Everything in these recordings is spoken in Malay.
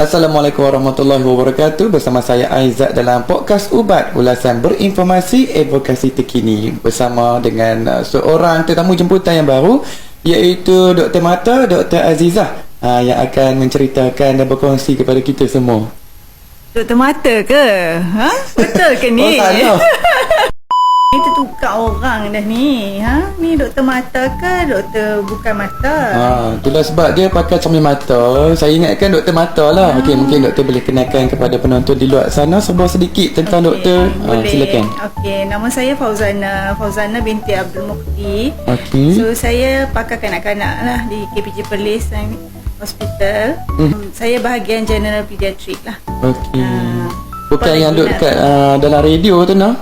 Assalamualaikum warahmatullahi wabarakatuh Bersama saya Aizat dalam podcast Ubat Ulasan berinformasi advokasi terkini Bersama dengan uh, seorang tetamu jemputan yang baru Iaitu Dr. Mata, Dr. Azizah uh, Yang akan menceritakan dan berkongsi kepada kita semua Doktor mata ke? Ha? Betul ke ni? Oh salah Ni tertukar orang dah ni. Ha? Ni doktor mata ke doktor bukan mata? Ha, itulah sebab dia pakai cermin mata. Saya ingatkan doktor mata lah. Okey, mungkin doktor boleh kenalkan kepada penonton di luar sana sebuah sedikit tentang Okey, doktor. Ha, silakan. Okey, nama saya Fauzana. Fauzana binti Abdul Mukti. Okey. So saya pakar kanak-kanak lah di KPJ Perlis Hospital. Hmm. Hmm. Saya bahagian general pediatrik lah. Okey. Ah, Bukan apa yang duduk nak- dekat uh, dalam radio tu nah.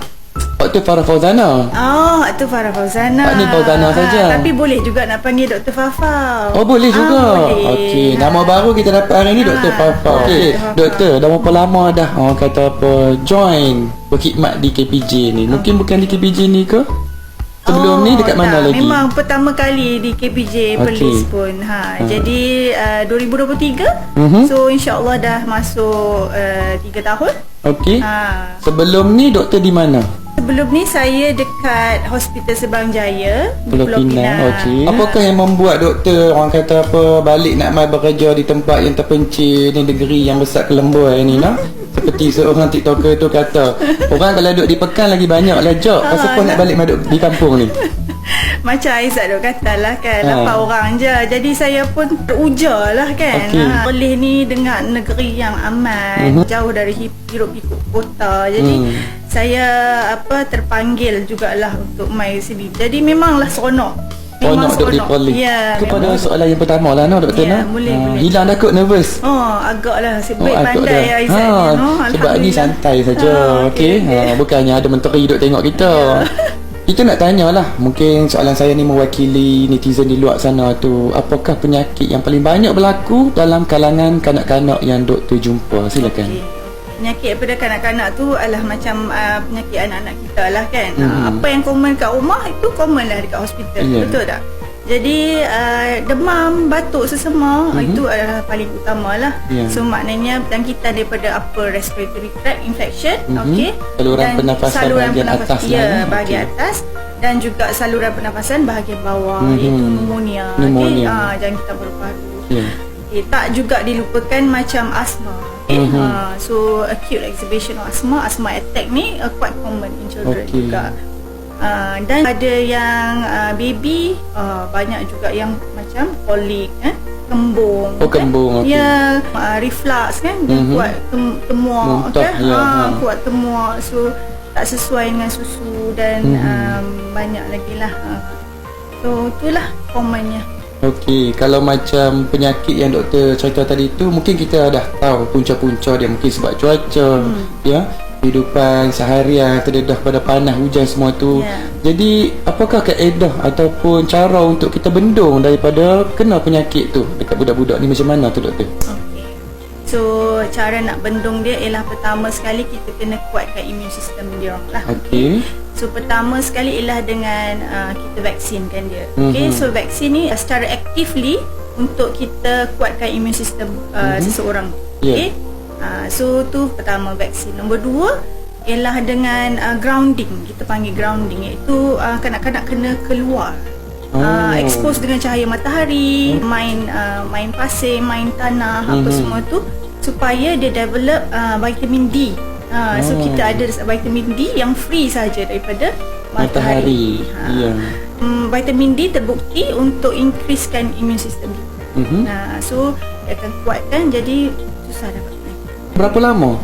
Dr. Farah Fauzana. Oh, itu Farah Fauzana. Ni Fauzana Ah, saja. Tapi boleh juga nak panggil Dr. Fafa. Oh boleh juga. Ah, boleh. Okey, nama baru kita dapat hari ni Ah, Dr. Fafa. Okey, Dr. Doktor dah berapa lama dah orang kata apa join berkhidmat di KPJ ni? Mungkin bukan di KPJ ni ke? Sebelum ni dekat mana Oh, tak. lagi? Memang pertama kali di KPJ Okey. Perlis pun. Ha, Jadi uh, 2023. Mhm. So insya-Allah dah masuk uh, 3 tahun. Okey. Ha. Sebelum ni doktor di mana? Sebelum ni saya dekat Hospital Sebang Jaya di Pulau Pinang. Okey. Apakah yang membuat doktor orang kata apa balik nak mai bekerja di tempat yang terpencil di negeri yang besar kelemboi ni nah? Seperti seorang TikToker tu kata, orang kalau duduk di pekan lagi banyak lah job. Pasal apa nak balik mai duduk di kampung ni? Macam Aizat duk kata lah kan Ha. Lapan orang je Jadi saya pun teruja lah kan Okey. ha. Boleh ni dengan negeri yang aman Mhm. Jauh dari hi- hiruk pikuk kota Jadi Hmm. Saya apa terpanggil jugalah untuk mai sini Jadi memanglah seronok Banyak duduk di poli. Ya Kepada memang. soalan yang pertama lah no, doktor Ya, nah. boleh, Ah, boleh. Hilang nervous. Oh agaklah Sebab Oh, agak pandai dah. Aizat ha, ni no? Sebab ni santai saja. Ha, Okey. okey. Ha, bukannya ada menteri duduk tengok kita. Kita nak tanyalah, mungkin soalan saya ni mewakili netizen di luar sana tu, apakah penyakit yang paling banyak berlaku dalam kalangan kanak-kanak yang doktor jumpa? Silakan. Okey. Penyakit pada kanak-kanak tu adalah macam uh, penyakit anak-anak kita lah kan. Mhm. Uh, apa yang common kat rumah itu common lah dekat hospital. Ya. Betul tak? Jadi uh, demam, batuk sesama Mhm. itu adalah paling utama lah. Ya. So maknanya bangkitan daripada upper respiratory tract infection, Mhm. okey. Saluran Dan pernafasan saluran bahagian pernafasan- atas lah, Ya, eh. bahagian Okey. atas dan juga saluran pernafasan bahagian bawah Mhm. iaitu pneumonia. Pneumonia. Okey, ah jangkitan paru-paru. Ya. Okay, tak juga dilupakan macam asma. Okay? Mhm. Uh, so acute exacerbation of asthma, asthma attack ni uh, quite common in children Okey. juga. Uh, dan ada yang uh, baby uh, banyak juga yang macam kolik eh kembung Oh, kembung, okey. ya uh, reflux kan dia Mhm. kuat tem, temua Muntah, okay? ya, ha, ha. kuat temua so tak sesuai dengan susu dan Mhm. um, banyak lagi lah so itulah commonnya Okey, kalau macam penyakit yang doktor cerita tadi tu mungkin kita dah tahu punca-punca dia mungkin sebab cuaca, Hmm. ya, kehidupan seharian terdedah pada panas hujan semua tu. Ya. Jadi, apakah kaedah ataupun cara untuk kita bendung daripada kena penyakit tu dekat budak-budak ni macam mana tu doktor? Okey. So cara nak bendung dia ialah pertama sekali kita kena kuatkan immune system dia lah. Okey. So pertama sekali ialah dengan uh, kita vaksinkan dia. Okey. Mhm. So vaksin ni uh, secara actively untuk kita kuatkan immune system uh, Mhm. seseorang. Ya. Okey. Uh, so tu pertama vaksin. Nombor dua ialah dengan uh, grounding. Kita panggil grounding iaitu uh, kanak-kanak kena keluar. Oh. Uh, expose dengan cahaya matahari, main uh, main pasir, main tanah, apa Mhm. semua tu supaya dia develop uh, vitamin D. So Oh. kita ada vitamin D yang free saja daripada Matahari. matahari. Ha. Ya. Hmm, vitamin D terbukti untuk increasekan immune system kita. Mhm. Nah, so dia akan kuatkan jadi susah dapat. Berapa lama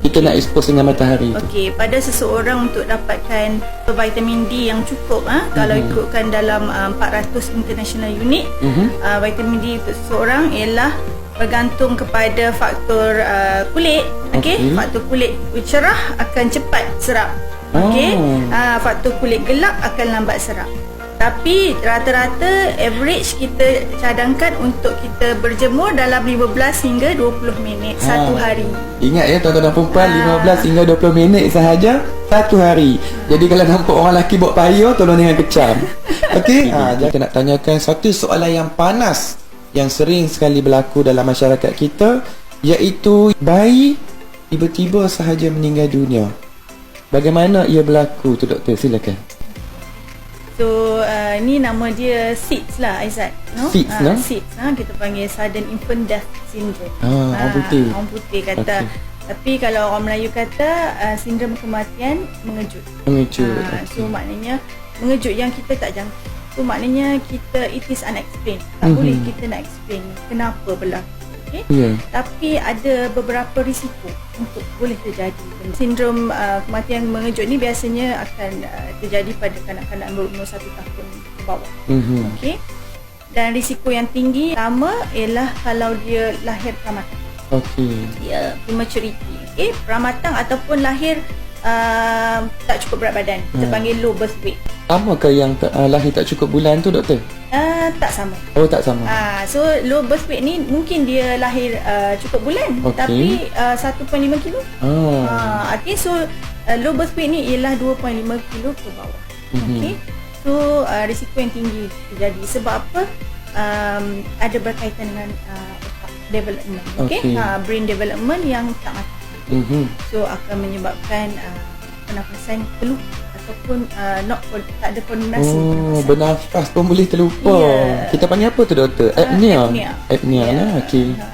kita nak expose dengan matahari? Okey, pada seseorang untuk dapatkan vitamin D yang cukup ah kalau Mhm. ikutkan dalam uh, 400 international unit Mhm. uh, vitamin D untuk seseorang ialah bergantung kepada faktor uh, kulit okey Okey. faktor kulit cerah akan cepat serap Oh. okey uh, faktor kulit gelap akan lambat serap tapi rata-rata average kita cadangkan untuk kita berjemur dalam 15 hingga 20 minit satu Ha. hari Ingat ya tuan-tuan dan perempuan Ah. 15 hingga 20 minit sahaja satu hari. Jadi kalau nampak orang lelaki buat payah tolong jangan kecam. Okey? ha, kita nak tanyakan satu soalan yang panas yang sering sekali berlaku dalam masyarakat kita Iaitu bayi tiba-tiba sahaja meninggal dunia. Bagaimana ia berlaku tu doktor? Silakan. So uh, ni nama dia SIDS lah Aizat no? SIDS, Ah, no? SIDS ha? Kita panggil Sudden Infant Death Syndrome Ah, orang putih. Orang putih kata Okey. Tapi kalau orang Melayu kata uh, Sindrom kematian mengejut Mengejut. Ah, So maknanya Mengejut yang kita tak jangka So maknanya kita It is unexplained Tak Mhm. boleh kita nak explain Kenapa berlaku okay? Ya. Tapi ada beberapa risiko untuk boleh terjadi. Sindrom uh, kematian mengejut ni biasanya akan uh, terjadi pada kanak-kanak berumur satu tahun ke bawah. Mhm. Okey. Dan risiko yang tinggi pertama ialah kalau dia lahir pramatang. Okey. Ya, prematurity. Okey, pramatang ataupun lahir uh, tak cukup berat badan. Kita Hmm. panggil low birth weight. Sama ke yang uh, lahir tak cukup bulan tu doktor? Uh, tak sama. Oh tak sama. Ah, so low birth weight ni mungkin dia lahir uh, cukup bulan Okey. tapi uh, 1.5 kilo. Ah. Ah, okay, so uh, low birth weight ni ialah 2.5 kilo ke bawah. Mhm. Okay. So uh, risiko yang tinggi terjadi sebab apa? Um, ada berkaitan dengan uh, development. Okay. Okey. Ha, brain development yang tak matang. Mhm. So akan menyebabkan uh, pernafasan terlupa ataupun uh, not tak ada koordinasi Oh, bernafas pun boleh terlupa. Ya. Kita panggil apa tu doktor? Ah, Apnea. apnea. Apnea Ya. lah. Okey. Ha.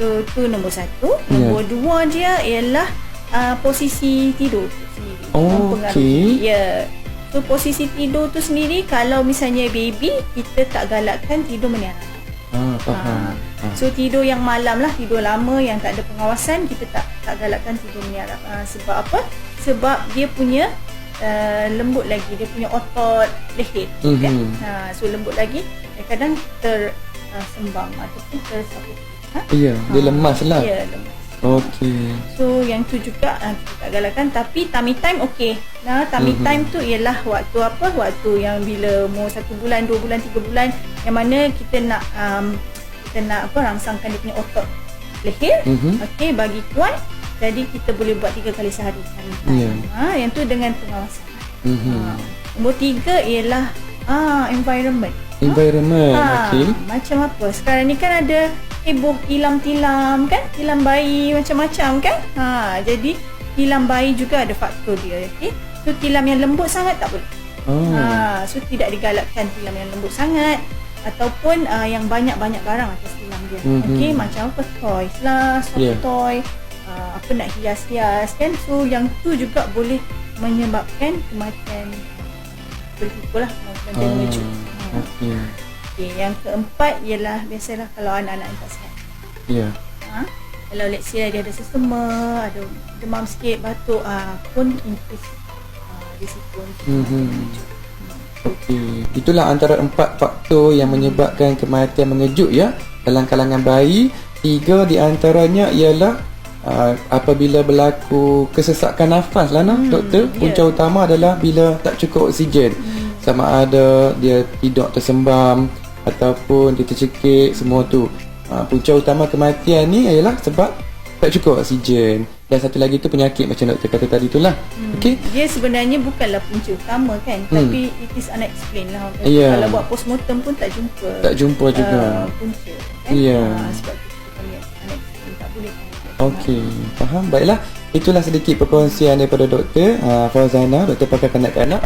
So tu nombor satu. Ya. Nombor dua dia ialah uh, posisi tidur tu sendiri. Oh, okey. Ya. So posisi tidur tu sendiri kalau misalnya baby kita tak galakkan tidur meniarap. Ah, faham. Ha. Ah. So tidur yang malam lah Tidur lama yang tak ada pengawasan Kita tak tak galakkan tidur meniarap ha, Sebab apa? Sebab dia punya uh, Lembut lagi Dia punya otot leher Mhm. kan? ha, So lembut lagi Kadang-kadang tersembang Ataupun tersabut ha? Ya, dia Ha. lemas lah. Ya lemas Okey. So yang tu juga uh, kita tak galakkan Tapi tummy time okey Nah, tummy Mhm. time tu ialah waktu apa? Waktu yang bila umur satu bulan, dua bulan, tiga bulan Yang mana kita nak um, Kita nak apa rangsangkan dia punya otot leher Mhm. Okey, bagi kuat Jadi kita boleh buat tiga kali sehari time Ya. ha, Yang tu dengan pengawasan Mhm. ha. Nombor tiga ialah ah, environment Environment. Ha, Okey. Macam apa? Sekarang ni kan ada heboh tilam-tilam kan? Tilam bayi macam-macam kan? Ha, jadi tilam bayi juga ada faktor dia. Okay? So tilam yang lembut sangat tak boleh. Oh. Ha, so tidak digalakkan tilam yang lembut sangat ataupun uh, yang banyak-banyak barang atas tilam dia. Mhm. Okey, macam apa toys lah, soft Yeah. toy, uh, apa nak hias-hias kan? So yang tu juga boleh menyebabkan kematian berisiko lah kematian Ah, mengejut. Ha. Okey. Okay, yang keempat ialah biasalah kalau anak-anak yang tak sihat. Ya. Ha? Kalau let's say dia ada sesama, ada demam sikit, batuk, ah pun increase ah, risiko untuk Mhm. mengejut. Okey. Itulah antara empat faktor yang menyebabkan kematian mengejut ya dalam kalangan bayi. Tiga di antaranya ialah uh, apabila berlaku kesesakan nafas lah nah, Hmm, doktor. ya. Punca utama adalah bila tak cukup oksigen. Hmm. Sama ada dia tidak tersembam ataupun dia tercekik semua tu. Uh, punca utama kematian ni ialah sebab tak cukup oksigen. Dan satu lagi tu penyakit macam doktor kata tadi tu lah. Hmm. Okey. Dia sebenarnya bukanlah punca utama kan, Hmm. tapi it is unexplained lah. Ya. Kalau buat postmortem pun tak jumpa. Tak jumpa juga. ah, punca. Kan? Ya. Ah, sebab tu unexplained, tak boleh. Okey, faham. Baiklah, itulah sedikit perkongsian daripada doktor uh, Fauzana, doktor pakar kanak-kanak